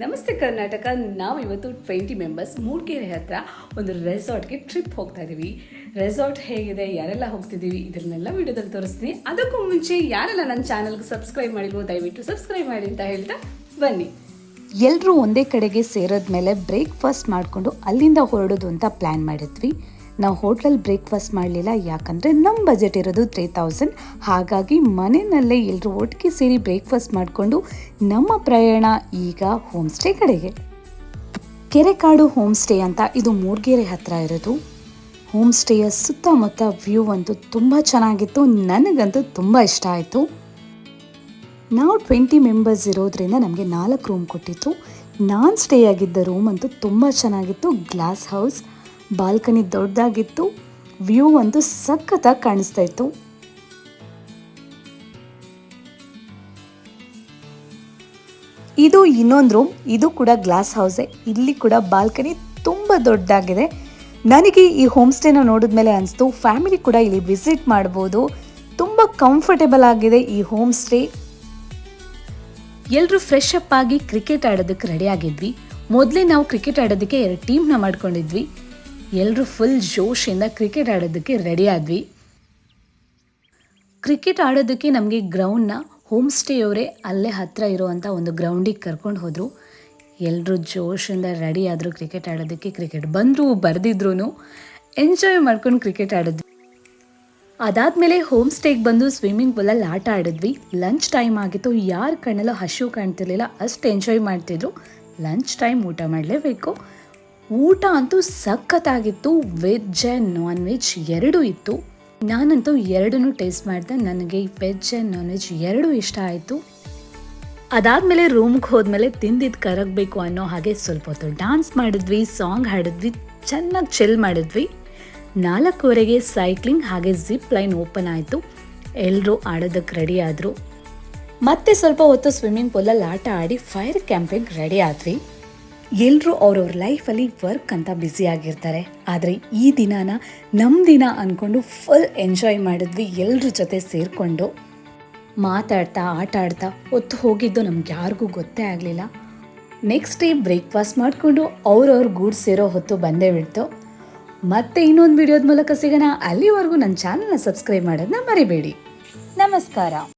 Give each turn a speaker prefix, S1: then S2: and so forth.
S1: ನಮಸ್ತೆ ಕರ್ನಾಟಕ. ನಾವು ಇವತ್ತು ಟ್ವೆಂಟಿ ಮೆಂಬರ್ಸ್ ಮೂಡ್ಕೆರೆ ಹತ್ರ ಒಂದು ರೆಸಾರ್ಟ್ಗೆ ಟ್ರಿಪ್ ಹೋಗ್ತಾ ಇದ್ದೀವಿ ರೆಸಾರ್ಟ್ ಹೇಗಿದೆ? ಯಾರೆಲ್ಲ ಹೋಗ್ತಿದ್ದೀವಿ? ಇದನ್ನೆಲ್ಲ ವಿಡಿಯೋದಲ್ಲಿ ತೋರಿಸ್ತೀನಿ. ಅದಕ್ಕೂ ಮುಂಚೆ ಯಾರೆಲ್ಲ ನನ್ನ ಚಾನಲ್ಗೆ ಸಬ್ಸ್ಕ್ರೈಬ್ ಮಾಡಿಲ್ವೋ, ದಯವಿಟ್ಟು ಸಬ್ಸ್ಕ್ರೈಬ್ ಮಾಡಿ ಅಂತ ಹೇಳ್ತಾ ಬನ್ನಿ.
S2: ಎಲ್ಲರೂ ಒಂದೇ ಕಡೆಗೆ ಸೇರಿದ್ಮೇಲೆ ಬ್ರೇಕ್ಫಾಸ್ಟ್ ಮಾಡಿಕೊಂಡು ಅಲ್ಲಿಂದ ಹೊರಡೋದು ಅಂತ ಪ್ಲ್ಯಾನ್ ಮಾಡಿದ್ವಿ. ನಾವು ಹೋಟ್ಲಲ್ಲಿ ಬ್ರೇಕ್ಫಾಸ್ಟ್ ಮಾಡಲಿಲ್ಲ. ಯಾಕಂದರೆ ನಮ್ಮ ಬಜೆಟ್ ಇರೋದು ತ್ರೀ ತೌಸಂಡ್ ಹಾಗಾಗಿ ಮನೆಯಲ್ಲೇ ಎಲ್ಲರೂ ಒಟ್ಟಿಗೆ ಸೇರಿ ಬ್ರೇಕ್ಫಾಸ್ಟ್ ಮಾಡಿಕೊಂಡು ನಮ್ಮ ಪ್ರಯಾಣ ಈಗ ಹೋಮ್ ಸ್ಟೇ ಕಡೆಗೆ. ಕೆರೆಕಾಡು ಹೋಮ್ ಸ್ಟೇ ಅಂತ ಇದು ಮೂರ್ಗೆರೆ ಹತ್ತಿರ ಇರೋದು. ಹೋಮ್ ಸ್ಟೇಯ ಸುತ್ತಮುತ್ತ ವ್ಯೂ ಅಂತೂ ತುಂಬ ಚೆನ್ನಾಗಿತ್ತು. ನನಗಂತೂ ತುಂಬ ಇಷ್ಟ ಆಯಿತು. ನಾವು ಟ್ವೆಂಟಿ ಮೆಂಬರ್ಸ್ ಇರೋದ್ರಿಂದ ನಮಗೆ ನಾಲ್ಕು ರೂಮ್ ಕೊಟ್ಟಿತ್ತು. ನಾನ್ ಸ್ಟೇ ಆಗಿದ್ದ ರೂಮ್ ಅಂತೂ ತುಂಬ ಚೆನ್ನಾಗಿತ್ತು. ಗ್ಲಾಸ್ ಹೌಸ್ ಬಾಲ್ಕನಿ ದೊಡ್ಡದಾಗಿತ್ತು. ವ್ಯೂ ಅಂತೂ ಸಖತ್ತಾಗಿ ಕಾಣಿಸ್ತಾ ಇತ್ತು. ಇದು ಇನ್ನೊಂದು ರೂಮ್, ಇದು ಕೂಡ ಗ್ಲಾಸ್ ಹೌಸೇ. ಇಲ್ಲಿ ಕೂಡ ಬಾಲ್ಕನಿ ತುಂಬ ದೊಡ್ಡದಾಗಿದೆ. ನನಗೆ ಈ ಹೋಮ್ ಸ್ಟೇನ ನೋಡಿದ್ಮೇಲೆ ಅನಿಸ್ತು, ಫ್ಯಾಮಿಲಿ ಕೂಡ ಇಲ್ಲಿ ವಿಸಿಟ್ ಮಾಡ್ಬೋದು. ತುಂಬ ಕಂಫರ್ಟೇಬಲ್ ಆಗಿದೆ ಈ ಹೋಮ್ ಸ್ಟೇ ಎಲ್ಲರೂ ಫ್ರೆಶ್ ಅಪ್ ಆಗಿ ಕ್ರಿಕೆಟ್ ಆಡೋದಕ್ಕೆ ರೆಡಿ ಆಗಿದ್ವಿ. ಮೊದಲೇ ನಾವು ಕ್ರಿಕೆಟ್ ಆಡೋದಕ್ಕೆ ಎರಡು ಟೀಮ್ನ ಮಾಡ್ಕೊಂಡಿದ್ವಿ. ಎಲ್ಲರೂ ಫುಲ್ ಜೋಶಿಂದ ಕ್ರಿಕೆಟ್ ಆಡೋದಕ್ಕೆ ರೆಡಿ ಆದ್ವಿ. ಕ್ರಿಕೆಟ್ ಆಡೋದಕ್ಕೆ ನಮಗೆ ಗ್ರೌಂಡ್ನ ಹೋಮ್ ಸ್ಟೇಯವರೇ ಅಲ್ಲೇ ಹತ್ತಿರ ಇರುವಂಥ ಒಂದು ಗ್ರೌಂಡಿಗೆ ಕರ್ಕೊಂಡು ಹೋದರು. ಎಲ್ಲರೂ ಜೋಶಿಂದ ರೆಡಿ ಆದರು ಕ್ರಿಕೆಟ್ ಆಡೋದಕ್ಕೆ. ಕ್ರಿಕೆಟ್ ಬಂದರು ಬರೆದಿದ್ರು ಎಂಜಾಯ್ ಮಾಡ್ಕೊಂಡು ಕ್ರಿಕೆಟ್ ಆಡಿದ್ವಿ. ಅದಾದಮೇಲೆ ಹೋಮ್ ಸ್ಟೇಗೆ ಬಂದು ಸ್ವಿಮ್ಮಿಂಗ್ ಪೂಲಲ್ಲಿ ಆಟ ಆಡಿದ್ವಿ. ಲಂಚ್ ಟೈಮ್ ಆಗಿತ್ತು. ಯಾರ ಕಣ್ಣಲ್ಲೂ ಹಸಿವು ಕಾಣ್ತಿರ್ಲಿಲ್ಲ. ಅಷ್ಟು ಎಂಜಾಯ್ ಮಾಡ್ತಿದ್ರು. ಲಂಚ್ ಟೈಮ್ ಊಟ ಮಾಡಲೇಬೇಕು. ಊಟ ಅಂತೂ ಸಖತ್ತಾಗಿತ್ತು ವೆಜ್ ಆ್ಯಂಡ್ ನಾನ್ ವೆಜ್ ಎರಡೂ ಇತ್ತು. ನಾನಂತೂ ಎರಡನ್ನೂ ಟೇಸ್ಟ್ ಮಾಡಿದೆ, ನನಗೆ ವೆಜ್ ಆ್ಯಂಡ್ ನಾನ್ ವೆಜ್ ಎರಡೂ ಇಷ್ಟ ಆಯಿತು. ಅದಾದಮೇಲೆ ರೂಮ್ಗೆ ಹೋದ್ಮೇಲೆ ತಿಂದಿದ್ದು ಕರಗಬೇಕು ಅನ್ನೋ ಹಾಗೆ ಸ್ವಲ್ಪ ಹೊತ್ತು ಡ್ಯಾನ್ಸ್ ಮಾಡಿದ್ವಿ ಸಾಂಗ್ ಹಾಡಿದ್ವಿ, ಚೆನ್ನಾಗಿ ಚೆಲ್ ಮಾಡಿದ್ವಿ. ನಾಲ್ಕೂವರೆಗೆ ಸೈಕ್ಲಿಂಗ್ ಹಾಗೆ ಜಿಪ್ ಲೈನ್ ಓಪನ್ ಆಯಿತು. ಎಲ್ಲರೂ ಆಡೋದಕ್ಕೆ ರೆಡಿ ಆದರು. ಮತ್ತೆ ಸ್ವಲ್ಪ ಹೊತ್ತು ಸ್ವಿಮ್ಮಿಂಗ್ ಪೂಲಲ್ಲಿ ಆಟ ಆಡಿ ಫೈರ್ ಕ್ಯಾಂಪಿಂಗ್ ರೆಡಿ ಆದ್ವಿ. ಎಲ್ಲರೂ ಅವ್ರವ್ರ ಲೈಫಲ್ಲಿ ವರ್ಕ್ ಅಂತ ಬ್ಯುಸಿ ಆಗಿರ್ತಾರೆ. ಆದರೆ ಈ ದಿನಾನ ನಮ್ಮ ದಿನ ಅಂದ್ಕೊಂಡು ಫುಲ್ ಎಂಜಾಯ್ ಮಾಡಿದ್ವಿ ಎಲ್ಲರ ಜೊತೆ ಸೇರಿಕೊಂಡು. ಮಾತಾಡ್ತಾ ಆಟ ಆಡ್ತಾ ಹೊತ್ತು ಹೋಗಿದ್ದು ನಮ್ಗೆ ಯಾರಿಗೂ ಗೊತ್ತೇ ಆಗಲಿಲ್ಲ. ನೆಕ್ಸ್ಟ್ ಡೇ ಬ್ರೇಕ್ಫಾಸ್ಟ್ ಮಾಡಿಕೊಂಡು ಅವ್ರವ್ರ ಗೂಡ್ ಸೇರೋ ಹೊತ್ತು ಬಂದೇ ಬಿಡ್ತು. ಮತ್ತೆ ಇನ್ನೊಂದು ವಿಡಿಯೋದ ಮೂಲಕ ಸಿಗೋಣ. ಅಲ್ಲಿವರೆಗೂ ನನ್ನ ಚಾನಲ್ನ ಸಬ್ಸ್ಕ್ರೈಬ್ ಮಾಡೋದನ್ನ ಮರಿಬೇಡಿ. ನಮಸ್ಕಾರ.